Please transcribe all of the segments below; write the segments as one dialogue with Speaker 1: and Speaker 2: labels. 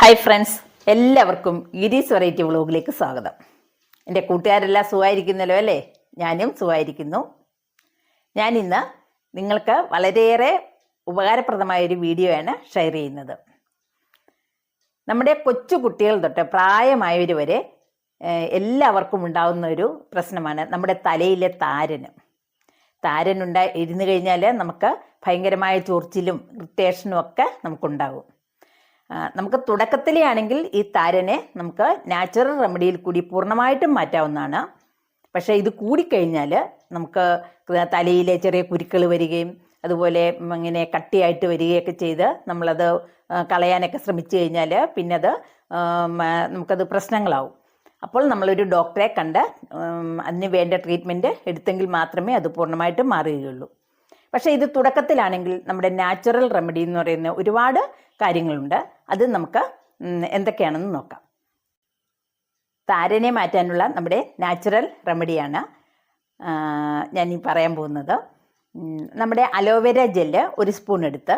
Speaker 1: Hi friends എല്ലാവർക്കും ഗിരീസ് variety വ്ളോഗിലേക്ക് സ്വാഗതം. എന്റെ കൂട്ടുകാരെല്ലാം സുഖമായിരിക്കുന്നല്ലോ അല്ലേ? ഞാനും സുഖമായിരിക്കുന്നു. ഞാൻ ഇന്ന് നിങ്ങൾക്ക് വളരെയേറെ ഉപകാരപ്രദമായ ഒരു വീഡിയോ ആണ് ഷെയർ ചെയ്യുന്നത്. നമ്മുടെ കൊച്ചു കുട്ടികൾ തൊട്ട് പ്രായമായവർ വരെ എല്ലാവർക്കും ഉണ്ടാകുന്ന ഒരു പ്രശ്നമാണ് നമ്മുടെ തലയിലെ താരന് താരനുണ്ടായി ഇരുന്ന് കഴിഞ്ഞാൽ നമുക്ക് ഭയങ്കരമായ ചൊറിച്ചിലും ഇറിറ്റേഷനും ഒക്കെ നമുക്കുണ്ടാകും നമുക്ക് തുടക്കത്തിലേ ആണെങ്കിൽ ഈ താരനെ നമുക്ക് നാച്ചുറൽ റെമഡിയിൽ കൂടി പൂർണമായിട്ടും മാറ്റാവുന്നതാണ്. പക്ഷേ ഇത് കൂടിക്കഴിഞ്ഞാൽ നമുക്ക് തലയിലെ ചെറിയ കുരുക്കൾ വരികയും അതുപോലെ ഇങ്ങനെ കട്ടിയായിട്ട് വരികയൊക്കെ ചെയ്ത് നമ്മളത് കളയാനൊക്കെ ശ്രമിച്ചു കഴിഞ്ഞാൽ പിന്നെ അത് നമുക്കത് പ്രശ്നങ്ങളാവും. അപ്പോൾ നമ്മളൊരു ഡോക്ടറെ കണ്ട് അതിന് വേണ്ട ട്രീറ്റ്മെന്റ് എടുത്തെങ്കിൽ മാത്രമേ അത് പൂർണമായിട്ടും മാറുകയുള്ളൂ. പക്ഷേ ഇത് തുടക്കത്തിലാണെങ്കിൽ നമ്മുടെ നാച്ചുറൽ റെമഡി എന്ന് പറയുന്ന ഒരുപാട് കാര്യങ്ങളുണ്ട്. അത് നമുക്ക് എന്തൊക്കെയാണെന്ന് നോക്കാം. താരനെ മാറ്റാനുള്ള നമ്മുടെ നാച്ചുറൽ റെമഡിയാണ് ഞാൻ ഈ പറയാൻ പോകുന്നത്. നമ്മുടെ അലോവേര ജെല്ല് ഒരു സ്പൂൺ എടുത്ത്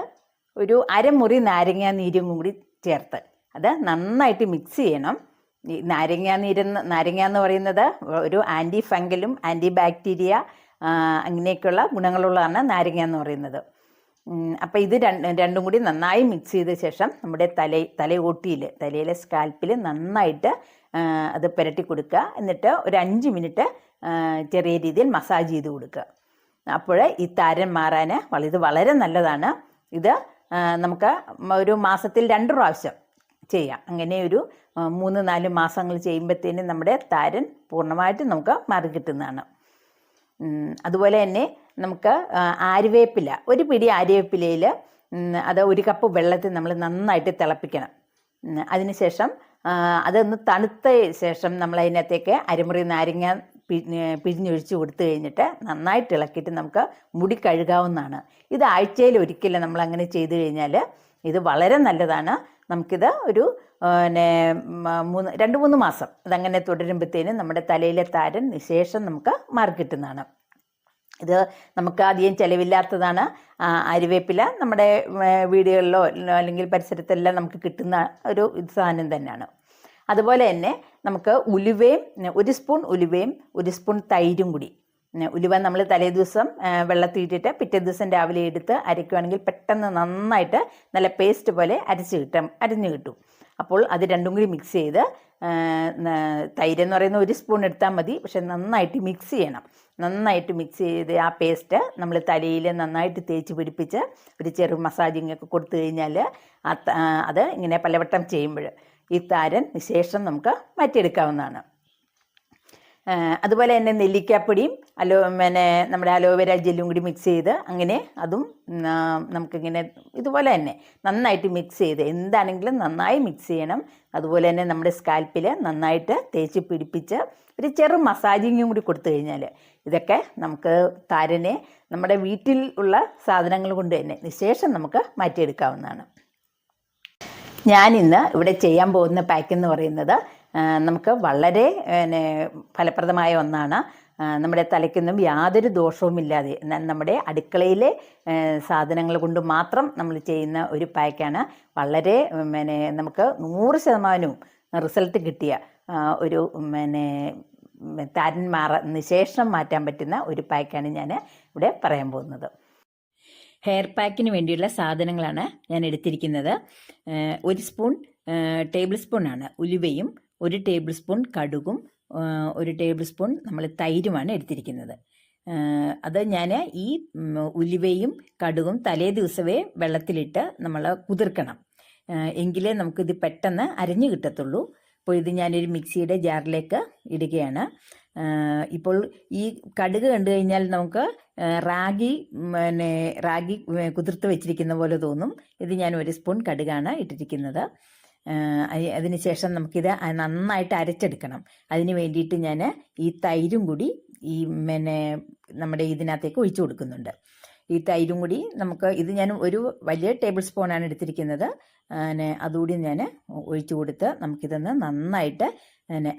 Speaker 1: ഒരു അരമുറി നാരങ്ങ നീരും കൂടി ചേർത്ത് അത് നന്നായിട്ട് മിക്സ് ചെയ്യണം. ഈ നാരങ്ങ നീരെന്ന് നാരങ്ങ എന്ന് പറയുന്നത് ഒരു ആന്റി ഫംഗലും ആന്റി ബാക്ടീരിയ അങ്ങനെയൊക്കെയുള്ള ഗുണങ്ങളുള്ളതാണ് നാരങ്ങ എന്ന് പറയുന്നത്. അപ്പോൾ ഇത് രണ്ട് രണ്ടും കൂടി നന്നായി മിക്സ് ചെയ്ത ശേഷം നമ്മുടെ തല തലയോട്ടിയിൽ തലയിലെ സ്കാൽപ്പിൽ നന്നായിട്ട് അത് പുരട്ടി കൊടുക്കുക. എന്നിട്ട് ഒരു അഞ്ച് മിനിറ്റ് ചെറിയ രീതിയിൽ മസാജ് ചെയ്ത് കൊടുക്കുക. അപ്പോൾ ഈ താരൻ മാറാൻ ഇത് വളരെ നല്ലതാണ്. ഇത് നമുക്ക് ഒരു മാസത്തിൽ രണ്ട് പ്രാവശ്യം ചെയ്യാം. അങ്ങനെ ഒരു മൂന്ന് നാല് മാസങ്ങൾ ചെയ്യുമ്പോഴത്തേനും നമ്മുടെ താരൻ പൂർണമായിട്ടും നമുക്ക് മാറി കിട്ടുന്നതാണ്. അതുപോലെ തന്നെ നമുക്ക് ആര്യവേപ്പില ഒരു പിടി ആര്യവേപ്പിലയിൽ അത് ഒരു കപ്പ് വെള്ളത്തിൽ നമ്മൾ നന്നായിട്ട് തിളപ്പിക്കണം. അതിനുശേഷം അതൊന്ന് തണുത്ത ശേഷം നമ്മൾ അതിനകത്തേക്ക് അരമുറി നാരങ്ങ പിഴിഞ്ഞൊഴിച്ച് കൊടുത്തു കഴിഞ്ഞിട്ട് നന്നായിട്ട് ഇളക്കിയിട്ട് നമുക്ക് മുടി കഴുകാവുന്നതാണ്. ഇത് ആഴ്ചയിൽ ഒരിക്കലും നമ്മൾ അങ്ങനെ ചെയ്തു കഴിഞ്ഞാൽ ഇത് വളരെ നല്ലതാണ്. നമുക്കിത് ഒരു പിന്നെ മൂന്ന് രണ്ട് മൂന്ന് മാസം അതങ്ങനെ തുടരുമ്പോഴത്തേനും നമ്മുടെ തലയിലെ താരൻ നിശേഷം നമുക്ക് മാറി കിട്ടുന്നതാണ് ഇത് നമുക്ക് അധികം ചിലവില്ലാത്തതാണ്. അരിവേപ്പില നമ്മുടെ വീടുകളിലോ അല്ലെങ്കിൽ പരിസരത്തെല്ലാം നമുക്ക് കിട്ടുന്ന ഒരു സാധനം തന്നെയാണ്. അതുപോലെ തന്നെ നമുക്ക് ഉലുവയും ഒരു സ്പൂൺ ഉലുവയും ഒരു സ്പൂൺ തൈരും കൂടി. ഉലുവ നമ്മൾ തലേ ദിവസം വെള്ളത്തിയിട്ടിട്ട് പിറ്റേ ദിവസം രാവിലെ എടുത്ത് അരയ്ക്കുവാണെങ്കിൽ പെട്ടെന്ന് നന്നായിട്ട് നല്ല പേസ്റ്റ് പോലെ അരച്ച് കിട്ടും അരഞ്ഞു കിട്ടും. അപ്പോൾ അത് രണ്ടും കൂടി മിക്സ് ചെയ്ത് തൈര് എന്ന് പറയുന്ന ഒരു സ്പൂൺ എടുത്താൽ മതി. പക്ഷെ നന്നായിട്ട് മിക്സ് ചെയ്യണം. നന്നായിട്ട് മിക്സ് ചെയ്ത് ആ പേസ്റ്റ് നമ്മൾ തലയിൽ നന്നായിട്ട് തേച്ച് പിടിപ്പിച്ച് ഒരു ചെറു മസാജിങ് ഒക്കെ കൊടുത്തു കഴിഞ്ഞാൽ അത് ഇങ്ങനെ പലവട്ടം ചെയ്യുമ്പോൾ ഈ താരൻ വിശേഷം നമുക്ക് മാറ്റിയെടുക്കാവുന്നതാണ്. അതുപോലെ തന്നെ നെല്ലിക്കാപ്പൊടിയും അലോ പിന്നെ നമ്മുടെ അലോവേര ജെല്ലും കൂടി മിക്സ് ചെയ്ത് അങ്ങനെ അതും നമുക്കിങ്ങനെ ഇതുപോലെ തന്നെ നന്നായിട്ട് മിക്സ് ചെയ്ത് എന്താണെങ്കിലും നന്നായി മിക്സ് ചെയ്യണം. അതുപോലെ തന്നെ നമ്മുടെ സ്കാൽപ്പിൽ നന്നായിട്ട് തേച്ച് പിടിപ്പിച്ച് ഒരു ചെറു മസാജിങ്ങും കൂടി കൊടുത്തു കഴിഞ്ഞാൽ ഇതൊക്കെ നമുക്ക് താരനെ നമ്മുടെ വീട്ടിൽ ഉള്ള സാധനങ്ങൾ കൊണ്ട് തന്നെ നിശേഷം നമുക്ക് മാറ്റിയെടുക്കാവുന്നതാണ്. ഞാൻ ഇന്ന് ഇവിടെ ചെയ്യാൻ പോകുന്ന പാക്ക് എന്ന് പറയുന്നത് നമുക്ക് വളരെ ഫലപ്രദമായ ഒന്നാണ്. നമ്മുടെ തലയ്ക്കൊന്നും യാതൊരു ദോഷവുമില്ലാതെ നമ്മുടെ അടുക്കളയിലെ സാധനങ്ങൾ കൊണ്ട് മാത്രം നമ്മൾ ചെയ്യുന്ന ഒരു പായ്ക്കാണ് വളരെ പിന്നെ നമുക്ക് നൂറ് ശതമാനവും റിസൾട്ട് കിട്ടിയ ഒരു പിന്നെ താരന്മാറ താരൻ മാറ ശേഷം മാറ്റാൻ പറ്റുന്ന ഒരു പായ്ക്കാണ് ഞാൻ ഇവിടെ പറയാൻ പോകുന്നത്. ഹെയർ പാക്കിന് വേണ്ടിയുള്ള സാധനങ്ങളാണ് ഞാൻ എടുത്തിരിക്കുന്നത്. ഒരു സ്പൂൺ ടേബിൾ സ്പൂൺ ആണ് ഉലുവയും ഒരു ടേബിൾ സ്പൂൺ കടുകും ഒരു ടേബിൾ സ്പൂൺ നമ്മൾ തൈരുമാണ് എടുത്തിരിക്കുന്നത്. അത് ഞാൻ ഈ ഉലുവയും കടുകും തലേ ദിവസമേ വെള്ളത്തിലിട്ട് നമ്മൾ കുതിർക്കണം. എങ്കിലേ നമുക്കിത് പെട്ടെന്ന് അരഞ്ഞു കിട്ടത്തുള്ളൂ. അപ്പോൾ ഇത് ഞാനൊരു മിക്സിയുടെ ജാറിലേക്ക് ഇടുകയാണ്. ഇപ്പോൾ ഈ കടുക് കണ്ടു കഴിഞ്ഞാൽ നമുക്ക് റാഗി പിന്നെ റാഗി കുതിർത്ത് വെച്ചിരിക്കുന്ന പോലെ തോന്നും. ഇത് ഞാൻ ഒരു സ്പൂൺ കടുകാണ് ഇട്ടിരിക്കുന്നത്. ഏഹ് ശേഷം നമുക്കിത് നന്നായിട്ട് അരച്ചെടുക്കണം. അതിന് വേണ്ടിയിട്ട് ഞാൻ ഈ തൈരും കൂടി ഈ പിന്നെ നമ്മുടെ ഇതിനകത്തേക്ക് ഒഴിച്ചു കൊടുക്കുന്നുണ്ട്. ഈ തൈരും കൂടി നമുക്ക് ഇത് ഞാൻ ഒരു വലിയ ടേബിൾ സ്പൂണാണ് എടുത്തിരിക്കുന്നത്. അതുകൂടി ഞാൻ ഒഴിച്ചു കൊടുത്ത് നമുക്കിതൊന്ന് നന്നായിട്ട്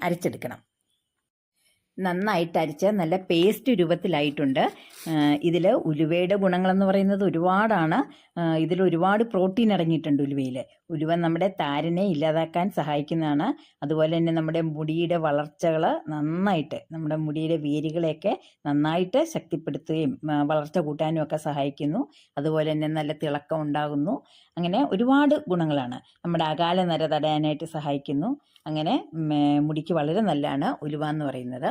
Speaker 1: അരച്ചെടുക്കണം. നന്നായിട്ട് അരിച്ച നല്ല പേസ്റ്റ് രൂപത്തിലായിട്ടുണ്ട്. ഇതിൽ ഉലുവയുടെ ഗുണങ്ങളെന്ന് പറയുന്നത് ഒരുപാടാണ്. ഇതിൽ ഒരുപാട് പ്രോട്ടീൻ അടങ്ങിയിട്ടുണ്ട് ഉലുവയിൽ ഉലുവ നമ്മുടെ താരനെ ഇല്ലാതാക്കാൻ സഹായിക്കുന്നതാണ്. അതുപോലെ തന്നെ നമ്മുടെ മുടിയുടെ വളർച്ചകൾ നന്നായിട്ട് നമ്മുടെ മുടിയുടെ വേരുകളെയൊക്കെ നന്നായിട്ട് ശക്തിപ്പെടുത്തുകയും വളർച്ച കൂട്ടാനും ഒക്കെ സഹായിക്കുന്നു. അതുപോലെ തന്നെ നല്ല തിളക്കം ഉണ്ടാകുന്നു. അങ്ങനെ ഒരുപാട് ഗുണങ്ങളാണ്. നമ്മുടെ അകാല നര തടയാനായിട്ട് സഹായിക്കുന്നു. അങ്ങനെ മുടിക്ക് വളരെ നല്ലതാണ് ഉലുവ എന്ന് പറയുന്നത്.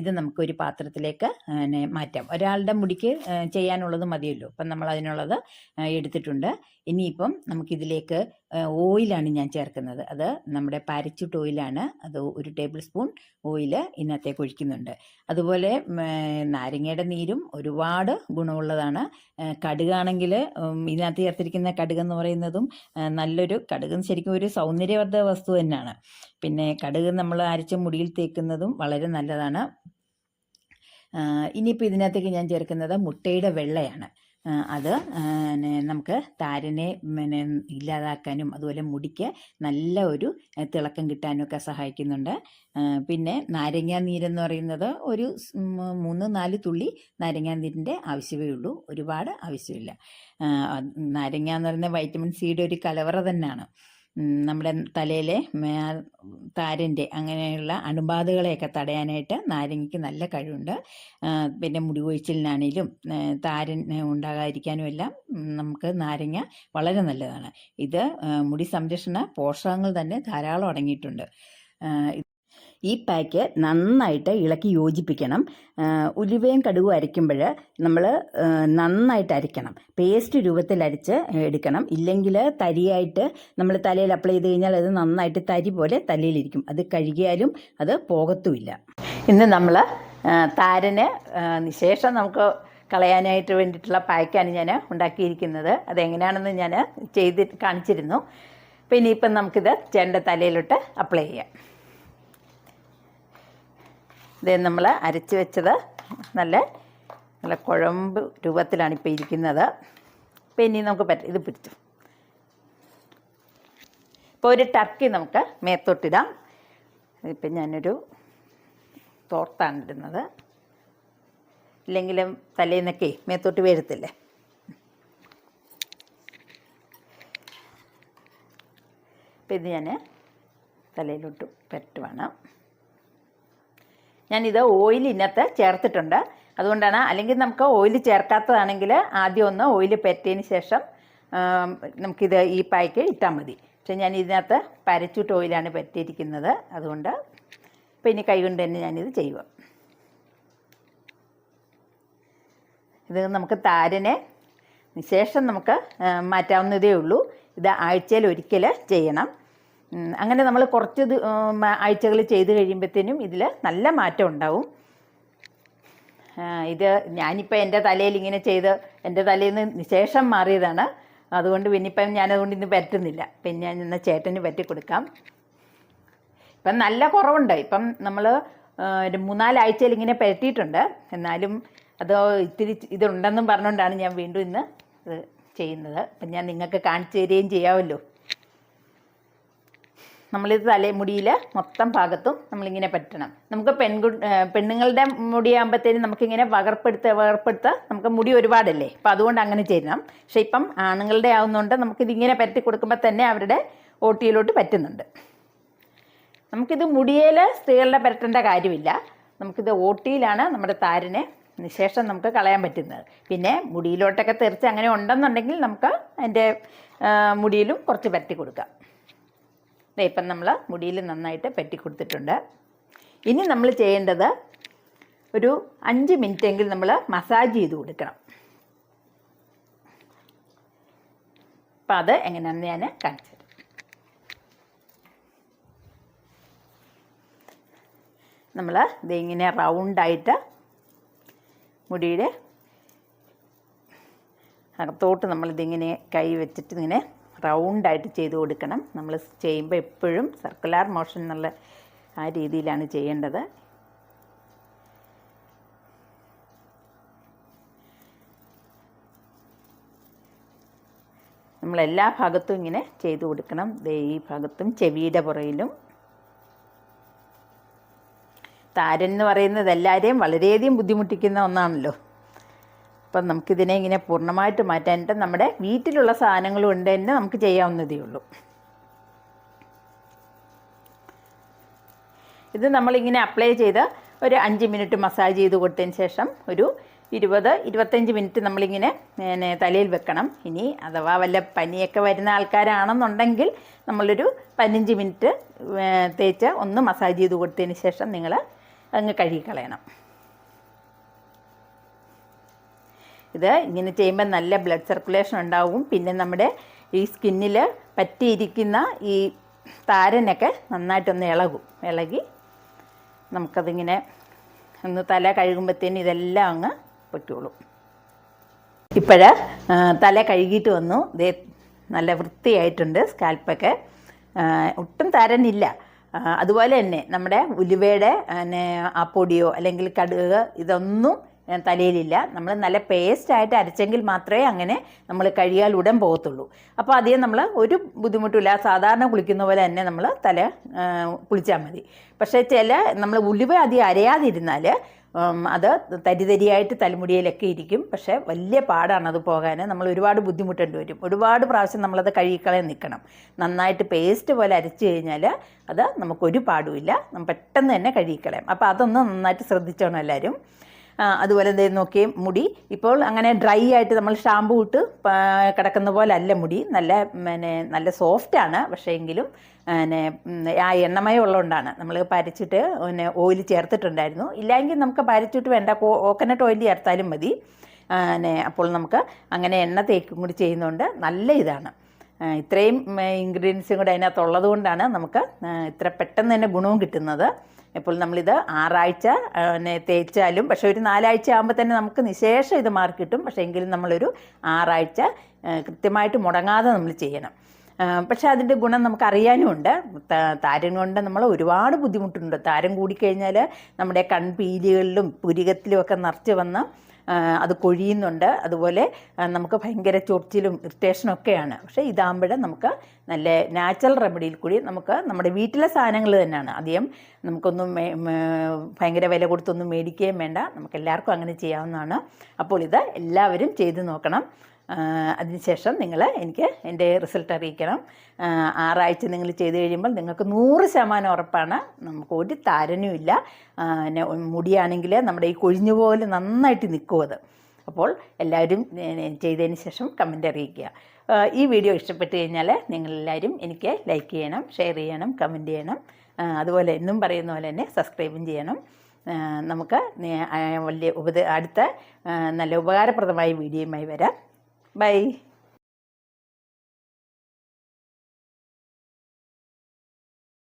Speaker 1: ഇത് നമുക്ക് ഒരു പാത്രത്തിലേക്ക് പിന്നെ മാറ്റാം. ഒരാളുടെ മുടിക്ക് ചെയ്യാനുള്ളത് മതിയല്ലോ. അപ്പം നമ്മൾ അതിനുള്ളത് എടുത്തിട്ടുണ്ട്. ഇനിയിപ്പം നമുക്കിതിലേക്ക് ഓയിലാണ് ഞാൻ ചേർക്കുന്നത്. അത് നമ്മുടെ പാരച്യൂട്ട് ഓയിലാണ്. അത് ഒരു ടേബിൾ സ്പൂൺ ഓയിൽ ഇന്നത്തേക്ക് ഒഴിക്കുന്നുണ്ട്. അതുപോലെ നാരങ്ങയുടെ നീരും ഒരുപാട് ഗുണമുള്ളതാണ്. കടുകാണെങ്കിൽ ഇതിനകത്ത് ചേർത്തിരിക്കുന്ന കടുകെന്ന് പറയുന്നതും നല്ലൊരു കടുക് ശരിക്കും ഒരു സൗന്ദര്യവർദ്ധ വസ്തു തന്നെയാണ്. പിന്നെ കടുക് നമ്മൾ അരച്ച് മുടിയിൽ തേക്കുന്നതും വളരെ നല്ലതാണ്. ആ, ഇനിയിപ്പോൾ ഇതിനകത്തേക്ക് ഞാൻ ചേർക്കുന്നത് മുട്ടയുടെ വെള്ളയാണ്. അത് നമുക്ക് താരനെ പിന്നെ ഇല്ലാതാക്കാനും അതുപോലെ മുടിക്ക് നല്ല ഒരു തിളക്കം കിട്ടാനും ഒക്കെ സഹായിക്കുന്നുണ്ട്. പിന്നെ നാരങ്ങാ നീരെന്ന് പറയുന്നത് ഒരു മൂന്ന് നാല് തുള്ളി നാരങ്ങാ നീരിന്റെ ആവശ്യമേ ഉള്ളൂ. ഒരുപാട് ആവശ്യമില്ല. നാരങ്ങ എന്ന് പറയുന്നത് വൈറ്റമിൻ സിയുടെ ഒരു കലവറ തന്നെയാണ്. നമ്മുടെ തലയിലെ താരന്റെ അങ്ങനെയുള്ള അണുബാധകളെയൊക്കെ തടയാനായിട്ട് നാരങ്ങയ്ക്ക് നല്ല കഴിവുണ്ട്. പിന്നെ മുടി കൊഴിച്ചിലിനാണേലും താരൻ ഉണ്ടാകാതിരിക്കാനും എല്ലാം നമുക്ക് നാരങ്ങ വളരെ നല്ലതാണ്. ഇത് മുടി സംരക്ഷണ പോഷകങ്ങൾ തന്നെ ധാരാളം അടങ്ങിയിട്ടുണ്ട്. ഈ പാക്ക് നന്നായിട്ട് ഇളക്കി യോജിപ്പിക്കണം. ഉലുവയും കടുകും അരയ്ക്കുമ്പോൾ നമ്മൾ നന്നായിട്ട് അരയ്ക്കണം. പേസ്റ്റ് രൂപത്തിൽ അരച്ച് എടുക്കണം. ഇല്ലെങ്കിൽ തരിയായിട്ട് നമ്മൾ തലയിൽ അപ്ലൈ ചെയ്ത് കഴിഞ്ഞാൽ അത് നന്നായിട്ട് തരി പോലെ തലയിലിരിക്കും. അത് കഴുകിയാലും അത് പോകത്തുമില്ല. ഇന്ന് നമ്മൾ താരന് ശേഷം നമുക്ക് കളയാനായിട്ട് വേണ്ടിയിട്ടുള്ള പായ്ക്കാണ് ഞാൻ ഉണ്ടാക്കിയിരിക്കുന്നത്. അതെങ്ങനെയാണെന്ന് ഞാൻ ചെയ്ത് കാണിച്ചിരുന്നു. പിന്നെ ഇപ്പം നമുക്കിത് ചേട്ടന്റെ തലയിലോട്ട് അപ്ലൈ ചെയ്യാം. ഇത് നമ്മൾ അരച്ച് വെച്ചത് നല്ല നല്ല കുഴമ്പ് രൂപത്തിലാണ് ഇപ്പോൾ ഇരിക്കുന്നത്. അപ്പോൾ ഇനി നമുക്ക് പറ്റും ഇത് പിടിച്ചു. ഇപ്പോൾ ഒരു ടർക്കി നമുക്ക് മേത്തോട്ടിടാം. ഇപ്പം ഞാനൊരു തോർത്താണ് ഇടുന്നത്. ഇല്ലെങ്കിലും തലേന്നൊക്കെ മേത്തോട്ട് വീഴത്തില്ലേ? അപ്പം ഇത് ഞാൻ തലയിലോട്ട് പറ്റുവാണ് ഞാനിത് ഓയിൽ ഇന്നത്തെ ചേർത്തിട്ടുണ്ട്. അതുകൊണ്ടാണ് അല്ലെങ്കിൽ നമുക്ക് ഓയിൽ ചേർക്കാത്തതാണെങ്കിൽ ആദ്യം ഒന്ന് ഓയിൽ പെറ്റിയതിന് ശേഷം നമുക്കിത് ഈ പായ്ക്ക് ഇട്ടാൽ മതി. പക്ഷെ ഞാൻ ഇതിനകത്ത് പരച്ചൂട്ട് ഓയിലാണ് പറ്റിയിരിക്കുന്നത്. അതുകൊണ്ട് ഇപ്പം ഇനി കൈകൊണ്ട് തന്നെ ഞാനിത് ചെയ്യുക ഇത് നമുക്ക് താരനെ ശേഷം നമുക്ക് മാറ്റാവുന്നതേ ഉള്ളൂ. ഇത് ആഴ്ചയിൽ ഒരിക്കൽ ചെയ്യണം. അങ്ങനെ നമ്മൾ കുറച്ച് ആഴ്ചകൾ ചെയ്ത് കഴിയുമ്പോഴത്തേനും ഇതിൽ നല്ല മാറ്റം ഉണ്ടാവും. ഇത് ഞാനിപ്പോൾ എന്റെ തലയിൽ ഇങ്ങനെ ചെയ്ത് എന്റെ തലയിൽ നിന്ന് ശേഷം മാറിയതാണ്. അതുകൊണ്ട് പിന്നെ ഇപ്പം ഞാനതുകൊണ്ട് ഇന്ന് പറ്റുന്നില്ല. പിന്നെ ഞാൻ ഇന്ന് ചേട്ടന് പറ്റി കൊടുക്കാം. ഇപ്പം നല്ല കുറവുണ്ട്. ഇപ്പം നമ്മൾ മൂന്നാലാഴ്ചയിൽ ഇങ്ങനെ പരട്ടിയിട്ടുണ്ട് എന്നാലും അത് ഇത്തിരി ഇതുണ്ടെന്നും പറഞ്ഞുകൊണ്ടാണ് ഞാൻ വീണ്ടും ഇന്ന് ഇത് ചെയ്യുന്നത്. അപ്പം ഞാൻ നിങ്ങൾക്ക് കാണിച്ചു തരികയും ചെയ്യാമല്ലോ. നമ്മളിത് തലമുടിയിൽ മൊത്തം ഭാഗത്തും നമ്മളിങ്ങനെ പറ്റണം. നമുക്ക് പെൺകു പെണ്ണുങ്ങളുടെ മുടിയാകുമ്പോഴത്തേനും നമുക്കിങ്ങനെ വകർപ്പെടുത്ത് വകർപ്പെടുത്ത് നമുക്ക് മുടി ഒരുപാടല്ലേ? അപ്പോൾ അതുകൊണ്ട് അങ്ങനെ ചെയ്യണം. പക്ഷേ ഇപ്പം ആണുങ്ങളുടെ ആവുന്നതുകൊണ്ട് നമുക്കിതിങ്ങനെ പരത്തി കൊടുക്കുമ്പോൾ തന്നെ അവരുടെ ഓട്ടിയിലോട്ട് പറ്റുന്നുണ്ട്. നമുക്കിത് മുടിയേൽ സ്ത്രീകളുടെ പരട്ടേണ്ട കാര്യമില്ല. നമുക്കിത് ഓട്ടിയിലാണ് നമ്മുടെ താരനെ ശേഷം നമുക്ക് കളയാൻ പറ്റുന്നത്. പിന്നെ മുടിയിലോട്ടൊക്കെ തെറിച്ച് അങ്ങനെ ഉണ്ടെന്നുണ്ടെങ്കിൽ നമുക്ക് അതിന്റെ മുടിയിലും കുറച്ച് പരത്തി കൊടുക്കാം. ദേ ഇപ്പം നമ്മൾ മുടിയിൽ നന്നായിട്ട് പറ്റി കൊടുത്തിട്ടുണ്ട്. ഇനി നമ്മൾ ചെയ്യേണ്ടത് ഒരു അഞ്ച് മിനിറ്റെങ്കിലും നമ്മൾ മസാജ് ചെയ്ത് കൊടുക്കണം. അപ്പം അത് എങ്ങനെയാണെന്ന് ഞാൻ കാണിച്ചു തരാം. നമ്മൾ ഇതിങ്ങനെ റൗണ്ടായിട്ട് മുടിയുടെ അകത്തോട്ട് നമ്മളിതിങ്ങനെ കൈ വെച്ചിട്ട് ഇങ്ങനെ റൗണ്ടായിട്ട് ചെയ്ത് കൊടുക്കണം. നമ്മൾ ചെയ്യുമ്പോൾ എപ്പോഴും സർക്കുലാർ മോഷൻ എന്നുള്ള ആ രീതിയിലാണ് ചെയ്യേണ്ടത്. നമ്മൾ എല്ലാ ഭാഗത്തും ഇങ്ങനെ ചെയ്ത് കൊടുക്കണം. ഈ ഭാഗത്തും ചെവിയുടെ പുറയിലും. താരൻ എന്ന് പറയുന്നത് എല്ലാവരെയും വളരെയധികം ബുദ്ധിമുട്ടിക്കുന്ന ഒന്നാണല്ലോ. അപ്പം നമുക്കിതിനെ ഇങ്ങനെ പൂർണമായിട്ട് മാറ്റാനായിട്ട് നമ്മുടെ വീട്ടിലുള്ള സാധനങ്ങൾ കൊണ്ട് തന്നെ നമുക്ക് ചെയ്യാവുന്നതേ ഉള്ളൂ. ഇത് നമ്മളിങ്ങനെ അപ്ലൈ ചെയ്ത് ഒരു അഞ്ച് മിനിറ്റ് മസാജ് ചെയ്ത് കൊടുത്തതിന് ശേഷം ഒരു ഇരുപത് ഇരുപത്തഞ്ച് മിനിറ്റ് നമ്മളിങ്ങനെ തലയിൽ വെക്കണം. ഇനി അഥവാ വല്ല പനിയൊക്കെ വരുന്ന ആൾക്കാരാണെന്നുണ്ടെങ്കിൽ നമ്മളൊരു പതിനഞ്ച് മിനിറ്റ് തേച്ച് ഒന്ന് മസാജ് ചെയ്ത് കൊടുത്തതിന് ശേഷം നിങ്ങൾ അങ്ങ് കഴുകിക്കളയണം ഇത് ഇങ്ങനെ ചെയ്യുമ്പോൾ നല്ല ബ്ലഡ് സർക്കുലേഷൻ ഉണ്ടാവും. പിന്നെ നമ്മുടെ ഈ സ്കിന്നിൽ പറ്റിയിരിക്കുന്ന ഈ താരനൊക്കെ നന്നായിട്ടൊന്ന് ഇളകും. ഇളകി നമുക്കതിങ്ങനെ ഒന്ന് തല കഴുകുമ്പോഴത്തേന് ഇതെല്ലാം അങ്ങ് പറ്റുള്ളൂ ഇപ്പോഴ് തല കഴുകിയിട്ട് വന്നു. ദേ നല്ല വൃത്തിയായിട്ടുണ്ട് സ്കാൽപ്പൊക്കെ. ഒട്ടും താരനില്ല. അതുപോലെ തന്നെ നമ്മുടെ ഉലുവയുടെ പിന്നെ ആ പൊടിയോ അല്ലെങ്കിൽ കടുക് ഇതൊന്നും തലയിലില്ല. നമ്മൾ നല്ല പേസ്റ്റായിട്ട് അരച്ചെങ്കിൽ മാത്രമേ അങ്ങനെ നമ്മൾ കഴിയാൽ ഉടൻ പോകത്തുള്ളൂ. അപ്പോൾ അധികം നമ്മൾ ഒരു ബുദ്ധിമുട്ടില്ല സാധാരണ കുളിക്കുന്ന പോലെ തന്നെ നമ്മൾ തല കുളിച്ചാൽ മതി. പക്ഷേ ചില നമ്മൾ ഉലുവ അധികം അരയാതിരുന്നാൽ അത് തരിതരിയായിട്ട് തലമുടിയിലൊക്കെ ഇരിക്കും. പക്ഷേ വലിയ പാടാണ് അത് പോകാൻ നമ്മൾ ഒരുപാട് ബുദ്ധിമുട്ടേണ്ടി വരും. ഒരുപാട് പ്രാവശ്യം നമ്മളത് കഴുകിക്കളയാൻ നിൽക്കണം. നന്നായിട്ട് പേസ്റ്റ് പോലെ അരച്ച് കഴിഞ്ഞാൽ അത് നമുക്കൊരു പാടുമില്ല. പെട്ടെന്ന് തന്നെ കഴുകിക്കളയാം. അപ്പോൾ അതൊന്ന് നന്നായിട്ട് ശ്രദ്ധിച്ചോണം എല്ലാവരും. അതുപോലെ എന്തെങ്കിലും നോക്കിയേ? മുടി. ഇപ്പോൾ അങ്ങനെ ഡ്രൈ ആയിട്ട് നമ്മൾ ഷാമ്പു ഇട്ട് കിടക്കുന്ന പോലെ അല്ല മുടി. നല്ല പിന്നെ നല്ല സോഫ്റ്റാണ് പക്ഷേ എങ്കിലും പിന്നെ ആ എണ്ണമയം ഉള്ളതുകൊണ്ടാണ്. നമ്മൾ പരച്ചിട്ട് പിന്നെ ഓയിൽ ചേർത്തിട്ടുണ്ടായിരുന്നു. ഇല്ലെങ്കിൽ നമുക്ക് പരച്ചിട്ട് വേണ്ട കോക്കനട്ട് ഓയിൽ ചേർത്താലും മതി. പിന്നെ അപ്പോൾ നമുക്ക് അങ്ങനെ എണ്ണ തേക്കും കൂടി ചെയ്യുന്നതുകൊണ്ട് നല്ല ഇതാണ്. ഇത്രയും ഇൻഗ്രീഡിയൻസും കൂടെ അതിനകത്തുള്ളത് കൊണ്ടാണ് നമുക്ക് ഇത്ര പെട്ടെന്ന് തന്നെ ഗുണവും കിട്ടുന്നത്. ഇപ്പോൾ നമ്മളിത് ആറാഴ്ച പിന്നെ തേച്ചാലും പക്ഷെ ഒരു നാലാഴ്ച ആകുമ്പോൾ തന്നെ നമുക്ക് നിശേഷം ഇത് മാർക്ക് കിട്ടും. പക്ഷേ എങ്കിലും നമ്മളൊരു ആറാഴ്ച കൃത്യമായിട്ട് മുടങ്ങാതെ നമ്മൾ ചെയ്യണം. പക്ഷേ അതിന്റെ ഗുണം നമുക്ക് അറിയാനുമുണ്ട് താരൻ കൊണ്ട് നമ്മൾ ഒരുപാട് ബുദ്ധിമുട്ടുണ്ട്. താരം കൂടിക്കഴിഞ്ഞാൽ നമ്മുടെ കൺപീലികളിലും പുരികത്തിലും ഒക്കെ നിറച്ച് വന്ന് അത് കൊഴിയുന്നുണ്ട്. അതുപോലെ നമുക്ക് ഭയങ്കര ചൊറിച്ചിലും ഇറിറ്റേഷനും ഒക്കെയാണ്. പക്ഷേ ഇതാകുമ്പോൾ നമുക്ക് നല്ല നാച്ചുറൽ റെമഡിയിൽ കൂടി നമുക്ക് നമ്മുടെ വീട്ടിലെ സാധനങ്ങൾ തന്നെയാണ്. അധികം നമുക്കൊന്നും ഭയങ്കര വില കൊടുത്തൊന്നും മേടിക്കുകയും വേണ്ട. നമുക്ക് എല്ലാവർക്കും അങ്ങനെ ചെയ്യാവുന്നതാണ്. അപ്പോൾ ഇത് എല്ലാവരും ചെയ്ത് നോക്കണം. അതിനുശേഷം നിങ്ങൾ എനിക്ക് എന്റെ റിസൾട്ട് അറിയിക്കണം. ആറാഴ്ച നിങ്ങൾ ചെയ്ത് കഴിയുമ്പോൾ നിങ്ങൾക്ക് നൂറ് ശതമാനം ഉറപ്പാണ്. നമുക്ക് ഒരു താരനുമില്ല പിന്നെ മുടിയാണെങ്കിൽ നമ്മുടെ ഈ കൊഴിഞ്ഞു പോലെ നന്നായിട്ട് നിൽക്കും അത്. അപ്പോൾ എല്ലാവരും ചെയ്തതിന് ശേഷം കമന്റ് അറിയിക്കുക. ഈ വീഡിയോ ഇഷ്ടപ്പെട്ട് കഴിഞ്ഞാൽ നിങ്ങളെല്ലാവരും എനിക്ക് ലൈക്ക് ചെയ്യണം ഷെയർ ചെയ്യണം കമന്റ് ചെയ്യണം. അതുപോലെ എന്നും പറയുന്ന പോലെ തന്നെ സബ്സ്ക്രൈബും ചെയ്യണം. നമുക്ക് വലിയ ഉപദ അടുത്ത നല്ല ഉപകാരപ്രദമായ വീഡിയോയുമായി വരാം. Bye.